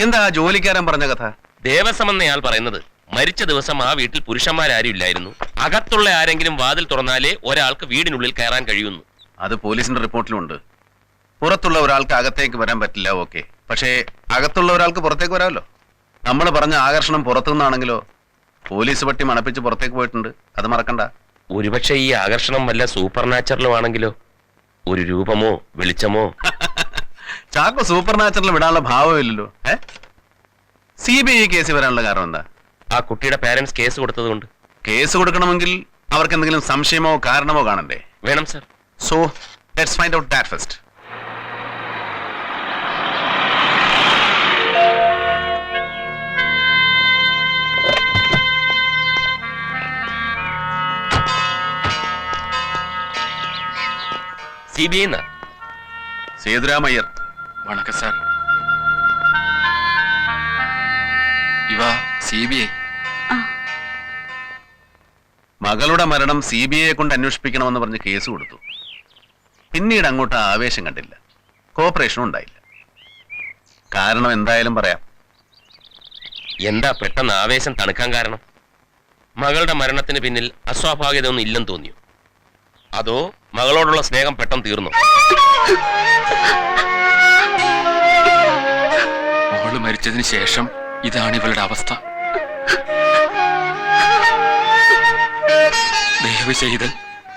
എന്താ ആ ജോലിക്കാരൻ പറഞ്ഞ കഥ? ദേവസ്വം എന്നയാൾ പറയുന്നത് മരിച്ച ദിവസം ആ വീട്ടിൽ പുരുഷന്മാരാരും ഇല്ലായിരുന്നു അകത്തുള്ള ആരെങ്കിലും വാതിൽ തുറന്നാലേ ഒരാൾക്ക് വീടിനുള്ളിൽ കയറാൻ കഴിയുന്നു. അത് പോലീസിന്റെ റിപ്പോർട്ടിലുണ്ട് പുറത്തുള്ള ഒരാൾക്ക് അകത്തേക്ക് വരാൻ പറ്റില്ല ഓക്കെ. പക്ഷേ അകത്തുള്ള ഒരാൾക്ക് പുറത്തേക്ക് വരാമല്ലോ. നമ്മൾ പറഞ്ഞ ആകർഷണം പുറത്തുനിന്നാണെങ്കിലോ പോലീസ് പട്ടി മണപ്പിച്ച് പുറത്തേക്ക് പോയിട്ടുണ്ട്. അത് മറക്കണ്ട. ഒരുപക്ഷെ ഈ ആകർഷണം വല്ല സൂപ്പർ നാച്ചുറലും ആണെങ്കിലോ? ഒരു രൂപമോ വെളിച്ചമോ? ചാക്കോ സൂപ്പർ നാച്ചുറൽ വിടാനുള്ള ഭാവമില്ലല്ലോ. ഏ? സി ബി ഐ കേസ് വരാനുള്ള കാരണം എന്താ? ആ കുട്ടിയുടെ പാരന്റ്സ് കേസ് കൊടുത്തതുകൊണ്ട്. കേസ് കൊടുക്കണമെങ്കിൽ അവർക്ക് എന്തെങ്കിലും സംശയമോ കാരണമോ കാണണ്ടേ? വേണം sir so let's find out that first C B I Sethuramaiyer. வணக்கம் சார் ഇവ സി ബി ഐ മകളുടെ മരണം സി ബി ഐയെ കൊണ്ട് അന്വേഷിപ്പിക്കണമെന്ന് പറഞ്ഞ് കേസ് കൊടുത്തു പിന്നീട് അങ്ങോട്ട് ആ ആവേശം കണ്ടില്ല കോപ്പറേഷനും ഉണ്ടായില്ല കാരണം എന്തായാലും പറയാം എന്താ പെട്ടെന്ന് ആവേശം തണുക്കാൻ കാരണം മകളുടെ മരണത്തിന് പിന്നിൽ അസ്വാഭാവികത ഒന്നും ഇല്ലെന്ന് തോന്നിയോ അതോ മകളോടുള്ള സ്നേഹം പെട്ടെന്ന് തീർന്നു മരിച്ചതിന് ശേഷം ഇതാണ് ഇവളുടെ അവസ്ഥ. ദയവ് ചെയ്ത്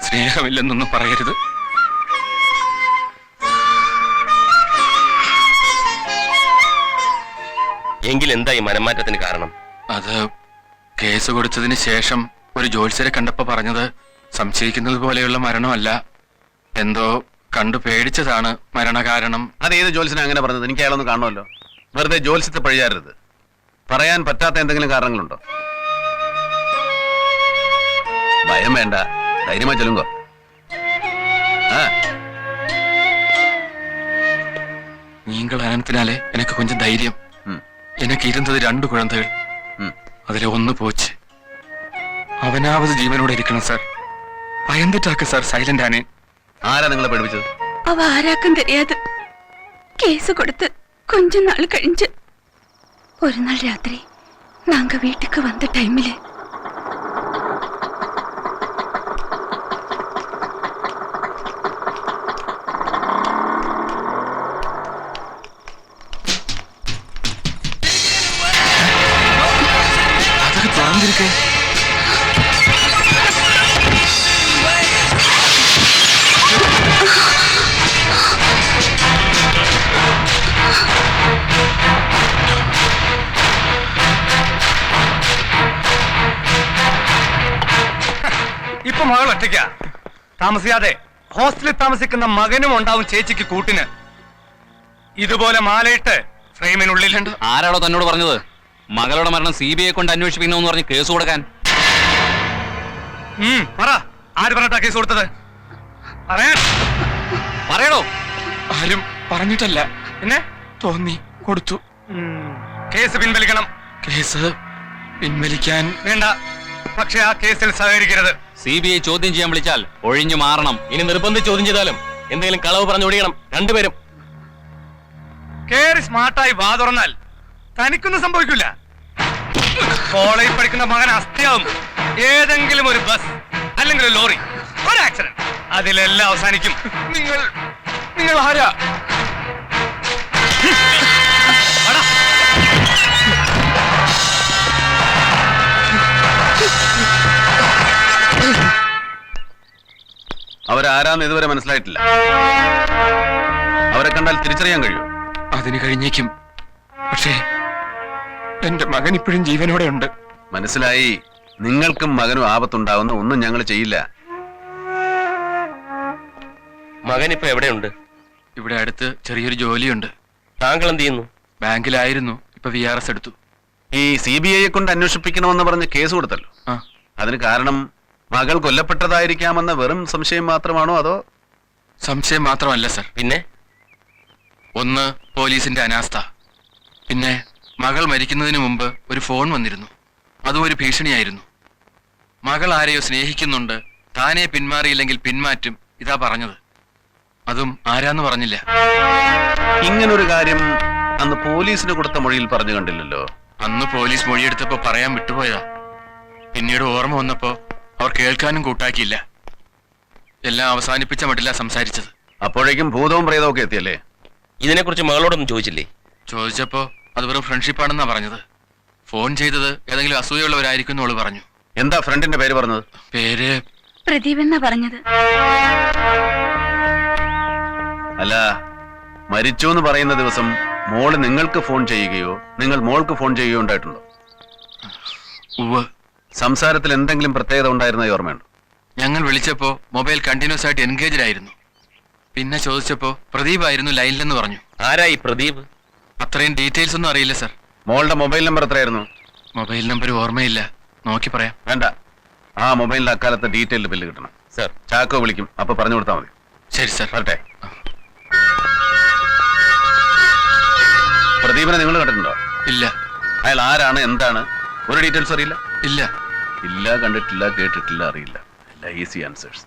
സ്നേഹമില്ലെന്നൊന്നും പറയരുത്. എങ്കിൽ എന്താ ഈ മനംമാറ്റത്തിന് കാരണം? അത് കേസ് കൊടുത്തതിന് ശേഷം ഒരു ജോത്സ്യരെ കണ്ടപ്പോ പറഞ്ഞത് സംശയിക്കുന്നത് പോലെയുള്ള മരണമല്ല. എന്തോ കണ്ടു പേടിച്ചതാണ് മരണകാരണം. അതേത് ജോത്സ്യനെ അങ്ങനെ പറഞ്ഞത്? എനിക്ക് അയാളൊന്ന് കാണുമല്ലോ. വെറുതെ ജോത്സ്യത്തെ പഴിയാറരുത് പറയാൻ പറ്റാത്ത എന്തെങ്കിലും കാരണങ്ങളുണ്ടോ ഭയം വേണ്ട ധൈര്യമായി ചെല്ലുങ്കോ ആ நீங்கள் அனத்தினாலே எனக்கு கொஞ்சம் தைரியம் ഉം, எனக்கு இருந்தது രണ്ട് குழந்தைகள் ഉം. അതിലെ ഒന്ന് പോച്ച് അവനാവത് ജീവനോടെ ഇരിക്കണം സാർ ഭയന്നിട്ടാക്ക സാർ സൈലന്റ് ആനേ ആരാ നിങ്ങളെ പഠിപ്പിച്ചത് அவ ஆராக்கும் தெரியாது கேஸ் கொடுத்து கொஞ்ச நாள் கழிஞ்சு ஒரு நாள் ராத்திரி நாங்க வீட்டுக்கு வந்த டைம்ல അതൊക്കെ താന്നിരിക്കേ ഇപ്പൊ മകൾ ഒറ്റയ്ക്ക. താമസിയാതെ ഹോസ്റ്റലിൽ താമസിക്കുന്ന മകനും ഉണ്ടാവും ചേച്ചിക്ക് കൂട്ടിന്. ഇതുപോലെ മാലയിട്ട് ഫ്രെയിമിനുള്ളിലുണ്ട്. ആരാണോ തന്നോട് പറഞ്ഞത്? മകളുടെ മരണം സി ബി ഐ കൊണ്ട് അന്വേഷിപ്പിക്കണമെന്ന് പറഞ്ഞ് കേസ് കൊടുക്കാൻ. പറ. ആര് പറഞ്ഞിട്ടാ കേസ് കൊടുത്തത്? പറയണോ? ആരും പറഞ്ഞിട്ടല്ല. പിന്നെ തോന്നി കൊടുത്തു. കേസ് പിൻവലിക്കണം. കേസ് പിൻവലിക്കാൻ വേണ്ട. പക്ഷെ ആ കേസിൽ സഹകരിക്കരുത്. സി ബി ഐ ചോദ്യം ചെയ്യാൻ വിളിച്ചാൽ ഒഴിഞ്ഞു മാറണം. ഇനി നിർബന്ധിച്ച് ചോദ്യം ചെയ്താലും എന്തെങ്കിലും കളവ് പറഞ്ഞു ഒഴിയണം രണ്ടുപേരും. കേറി സ്മാർട്ടായി വാ തുറന്നാൽ തനിക്കൊന്നും സംഭവിക്കില്ല കോളേജിൽ പഠിക്കുന്ന മകൻ അസ്ഥിയാവും. ഏതെങ്കിലും ഒരു ബസ് അല്ലെങ്കിൽ ഒരു ലോറി. ഒരു ആക്സിഡന്റ്. അതിലെല്ലാം അവസാനിക്കും. നിങ്ങൾ നിങ്ങൾ ആരാ? അവരാരാന്ന് ഇതുവരെ മനസ്സിലായിട്ടില്ല. അവരെ കണ്ടാൽ തിരിച്ചറിയാൻ കഴിയും. അതിന് കഴിഞ്ഞേക്കും. പക്ഷേ എന്റെ മകൻ ഇപ്പോഴും ജീവനോടെ ഉണ്ട് മനസ്സിലായി. നിങ്ങൾക്കും മകനും ആപത്തുണ്ടാവുന്ന ഒന്നും ഞങ്ങൾ ചെയ്യില്ല. മകൻ ഇപ്പൊ എവിടെയുണ്ട്? ഇവിടെ അടുത്ത് ചെറിയൊരു ജോലിയുണ്ട്. താങ്കൾ എന്ത് ചെയ്യുന്നു? ബാങ്കിലായിരുന്നു. ഇപ്പൊ വി ആർ എസ് എടുത്തു. ഈ സി ബി ഐയെ കൊണ്ട് അന്വേഷിപ്പിക്കണമെന്ന് പറഞ്ഞ് കേസ് കൊടുത്തല്ലോ. ആ. അതിന് കാരണം മകൾ കൊല്ലപ്പെട്ടതായിരിക്കാമെന്ന വെറും സംശയം മാത്രമാണോ അതോ? സംശയം മാത്രമല്ല സർ. പിന്നെ? ഒന്ന് പോലീസിന്റെ അനാസ്ഥ. പിന്നെ മകൾ മരിക്കുന്നതിന് മുമ്പ് ഒരു ഫോൺ വന്നിരുന്നു. അതും ഒരു ഭീഷണിയായിരുന്നു. മകൾ ആരെയോ സ്നേഹിക്കുന്നുണ്ട്. താനെ പിന്മാറിയില്ലെങ്കിൽ പിന്മാറ്റും ഇതാ പറഞ്ഞത്. അതും ആരാന്ന് പറഞ്ഞില്ല. ഇങ്ങനൊരു കാര്യം അന്ന് പോലീസിന് കൊടുത്ത മൊഴിയിൽ പറഞ്ഞു കണ്ടില്ലല്ലോ. അന്ന് പോലീസ് മൊഴിയെടുത്തപ്പോ പറയാൻ വിട്ടുപോയതാ. പിന്നീട് ഓർമ്മ വന്നപ്പോ അവർ കേൾക്കാനും കൂട്ടാക്കിയില്ല. എല്ലാം അവസാനിപ്പിച്ച മട്ടില്ല സംസാരിച്ചത്. അപ്പോഴേക്കും ഭൂതവും പ്രേതവും ഒക്കെ എത്തിയല്ലേ? ഇതിനെക്കുറിച്ച് മകളോടൊന്നും ചോദിച്ചില്ലേ? ചോദിച്ചപ്പോ അത് വെറും ഫ്രണ്ട്ഷിപ്പാണെന്നാ പറഞ്ഞത്. ഫോൺ ചെയ്തത് ഏതെങ്കിലും അസൂയുള്ളവരായിരിക്കും എന്നോൾ പറഞ്ഞു. എന്താ ഫ്രണ്ടിന്റെ പേര് പറഞ്ഞത്? പേര് പ്രദീപ് എന്നാ പറഞ്ഞത്? അല്ല മരിച്ചു എന്ന് പറയുന്ന ദിവസം മോൾ നിങ്ങൾക്ക് ഫോൺ ചെയ്യുകയോ നിങ്ങൾ മോൾക്ക് ഫോൺ ചെയ്യുകയോ ഉണ്ടായിട്ടുണ്ടോ? ഉവ് സംസാരത്തിൽ എന്തെങ്കിലും പ്രത്യേകത ഉണ്ടായിരുന്ന ഓർമ്മയുണ്ട്? ഞങ്ങൾ വിളിച്ചപ്പോ മൊബൈൽ കണ്ടിന്യൂസ് ആയിട്ട് എൻഗേജ്ഡ് ആയിരുന്നു. പിന്നെ ചോദിച്ചപ്പോ പ്രദീപ് ആയിരുന്നു ലൈനിലെന്ന് പറഞ്ഞു. ആരായി പ്രദീപ്? അത്രയും ഡീറ്റെയിൽസ് ഒന്നും അറിയില്ല സർ. മോളുടെ മൊബൈൽ നമ്പർ എത്രയായിരുന്നു? മൊബൈൽ നമ്പർ ഓർമ്മയില്ല. നോക്കി പറയാം. വേണ്ട. ആ മൊബൈലിൽ അക്കാലത്തെ ഡീറ്റെയിൽ ബില്ല് കിട്ടണം. സർ. ചാക്കോ വിളിക്കും. അപ്പൊ പറഞ്ഞു കൊടുത്താൽ മതി. ശരി സർ. വരട്ടെ. പ്രദീപിനെ നിങ്ങൾ കണ്ടിട്ടുണ്ടോ? ഇല്ല. അയാൾ ആരാണ്? എന്താണ്? ഒരു ഡീറ്റെയിൽസ് അറിയില്ല? ഇല്ല. ഇല്ല കണ്ടിട്ടില്ല കേട്ടിട്ടില്ല അറിയില്ല. എല്ലാം ഈസി ആൻസേഴ്സ്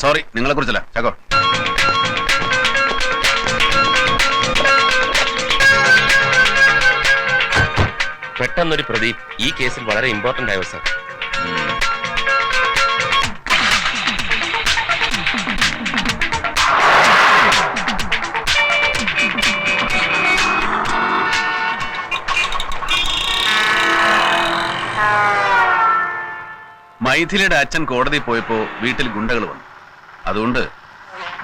സോറി നിങ്ങളെ കുറിച്ചല്ല. ചാക്കോ. പെട്ടെന്നൊരു പ്രദീപ് ഈ കേസിൽ വളരെ ഇമ്പോർട്ടന്റ് ആയോ സർ മൈഥിലിയുടെ അച്ഛൻ കോടതി പോയപ്പോ വീട്ടിൽ ഗുണ്ടകൾ വന്നു. അതുകൊണ്ട്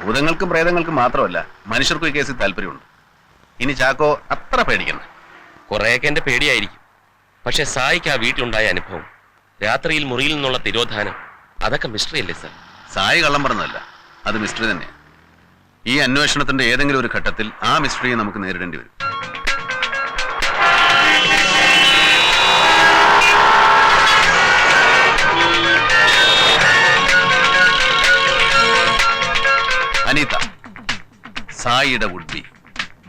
ഭൂതങ്ങൾക്കും പ്രേതങ്ങൾക്കും മാത്രമല്ല മനുഷ്യർക്കും ഈ കേസിൽ താല്പര്യമുണ്ട്. ഇനി ചാക്കോ അത്ര പേടിക്കണ്ട. കുറേയൊക്കെ എന്റെ പേടിയായിരിക്കും. പക്ഷെ സായിക്ക് ആ വീട്ടിലുണ്ടായ അനുഭവം രാത്രിയിൽ മുറിയിൽ നിന്നുള്ള തിരോധാനം അതൊക്കെ മിസ്റ്ററി അല്ലേ സർ? സായി കള്ളം പറഞ്ഞതല്ല അത് മിസ്റ്ററി തന്നെയാണ് ഈ അന്വേഷണത്തിന്റെ ഏതെങ്കിലും ഒരു ഘട്ടത്തിൽ ആ മിസ്റ്ററിയെ നമുക്ക് നേരിടേണ്ടി വരും. സായിയുടെ വുഡ് ബി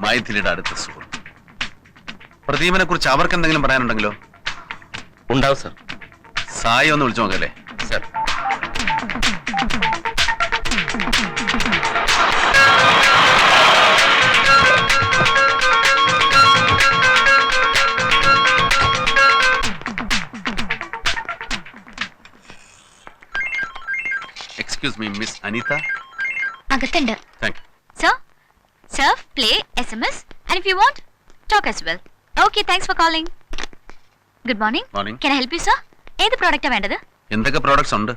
മൈഥിലിയുടെ അടുത്ത സുഹൃത്ത് പ്രദീപനെ കുറിച്ച് അവർക്ക് എന്തെങ്കിലും പറയാനുണ്ടെങ്കിലോ? ഉണ്ടാവും സർ. സായി ഒന്ന് വിളിച്ചു നോക്കല്ലേ? Sir. Excuse me miss Anitha അകത്തുണ്ട്. Thank you sir play, SMS, and if you want, talk as well. Okay, thanks for calling. Good morning. Morning. Can I help you, sir ഏത് പ്രോഡക്റ്റാണ് വേണ്ടത്? എന്തൊക്കെ പ്രോഡക്ട്സ് ഉണ്ട്?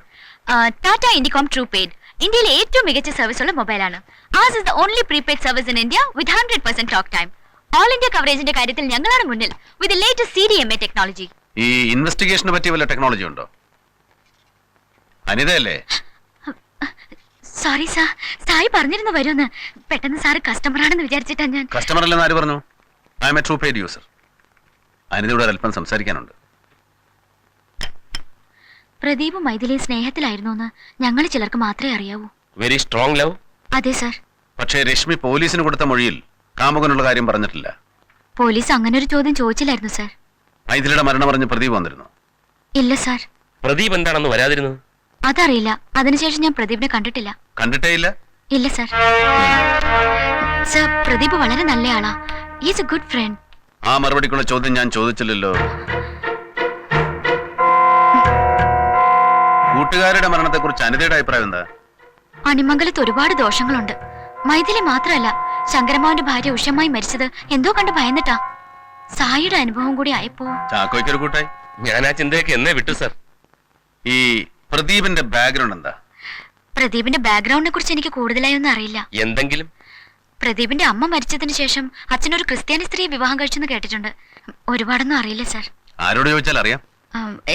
Tata ഇൻഡികോം true paid ഇന്ത്യയിലെ ഏറ്റവും മികച്ച service ഉള്ള മൊബൈലാണ് as is the only prepaid service in India with hundred percent talk time all India കവറേജിന്റെ കാര്യത്തിൽ ഞങ്ങളാണ് മുന്നിൽ with latest C D M A technology ഈ ഇൻവെസ്റ്റിഗേഷനെ പറ്റി വല്ല ടെക്നോളജി ഉണ്ടോ? അനിതയല്ലേ? സോറി സാർ സായി പറഞ്ഞിരുന്നു വരുമെന്ന്. പെട്ടെന്ന് സാറ് കസ്റ്റമറാണെന്ന് വിചാരിച്ചിട്ടാ ഞാൻ. കസ്റ്റമർ അല്ലെന്ന് ആര് പറഞ്ഞു? I am a true paid user അനിതയോട് അല്പം സംസാരിക്കാനുണ്ട്. പ്രദീപ് മൈഥിലി സ്നേഹത്തിലായിരുന്നു എന്ന് ഞങ്ങൾ ചിലർക്ക് മാത്രമേ അറിയാവൂ. വെരി സ്ട്രോങ് ലവ് അതെ സർ പക്ഷേ രശ്മി പോലീസിന് കൊടുത്ത മൊഴിയിൽ കാമുകനുള്ള കാര്യം പറഞ്ഞിട്ടില്ല. പോലീസ് അങ്ങനെ ഒരു ചോദ്യം ചോദിച്ചില്ലായിരുന്നു സർ മൈഥിലിയുടെ മരണം പറഞ്ഞ് പ്രദീപ് വന്നിരുന്നു. ഇല്ല സർ പ്രദീപ് എന്താണെന്ന് വരാതിരുന്നത് അതറിയില്ല. അതിനുശേഷം ഞാൻ പ്രദീപിനെ കണ്ടിട്ടില്ല. കണ്ടിട്ടേ ഇല്ല? ഇല്ല സർ. സർ പ്രദീപ് വളരെ നല്ലയാളാ. ഈസ് എ ഗുഡ് ഫ്രണ്ട് ആ മറുപടിക്കുള്ള ചോദ്യം ഞാൻ ചോദിച്ചില്ലല്ലോ. കൂട്ടുകാരുടെ മരണത്തെക്കുറിച്ച് അനിതയുടെ അഭിപ്രായം എന്താ? അണിമംഗലത്ത് ഒരുപാട് ദോഷങ്ങളുണ്ട്. മൈഥിലി മാത്രമല്ല ശങ്കരമാവന്റെ ഭാര്യ ഉഷമായി മരിച്ചത് എന്തോ കണ്ട് ഭയന്നിട്ടാ. സായിയുടെ അനുഭവം കൂടി ആയപ്പോ. ചാക്കോയ്ക്കൊരു കൂട്ടായി. ഞാൻ ആ ചിന്തയൊക്കെ എന്നേ വിട്ടു സർ. ഈ പ്രദീപിന്റെ ബാക്ക്ഗ്രൗണ്ട് എന്താ? പ്രദീപിന്റെ ബാക്ക്ഗ്രൗണ്ടിനെ കുറിച്ച് എനിക്ക് കൂടുതലായി ഒന്നും അറിയില്ല. എന്തെങ്കിലും? പ്രദീപിന്റെ അമ്മ മരിച്ചതിന് ശേഷം അച്ഛനൊരു ക്രിസ്ത്യാനി സ്ത്രീ വിവാഹം കഴിച്ചെന്ന് കേട്ടിട്ടുണ്ട്. ഒരുപാടൊന്നും അറിയില്ല സർ ആരോട് ചോദിച്ചാൽ അറിയാം.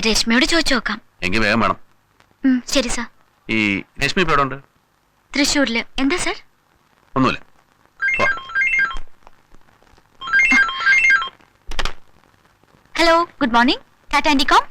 രശ്മിയോട് ചോദിച്ചു നോക്കാം. എങ്കിൽ വേഗം വേണം. ശരി സർ ഈ രശ്മി ഇപ്പൊ ഉണ്ട് തൃശ്ശൂരിൽ. എന്താ സർ ഒന്നുമില്ല. Hello good morning Tata Indicom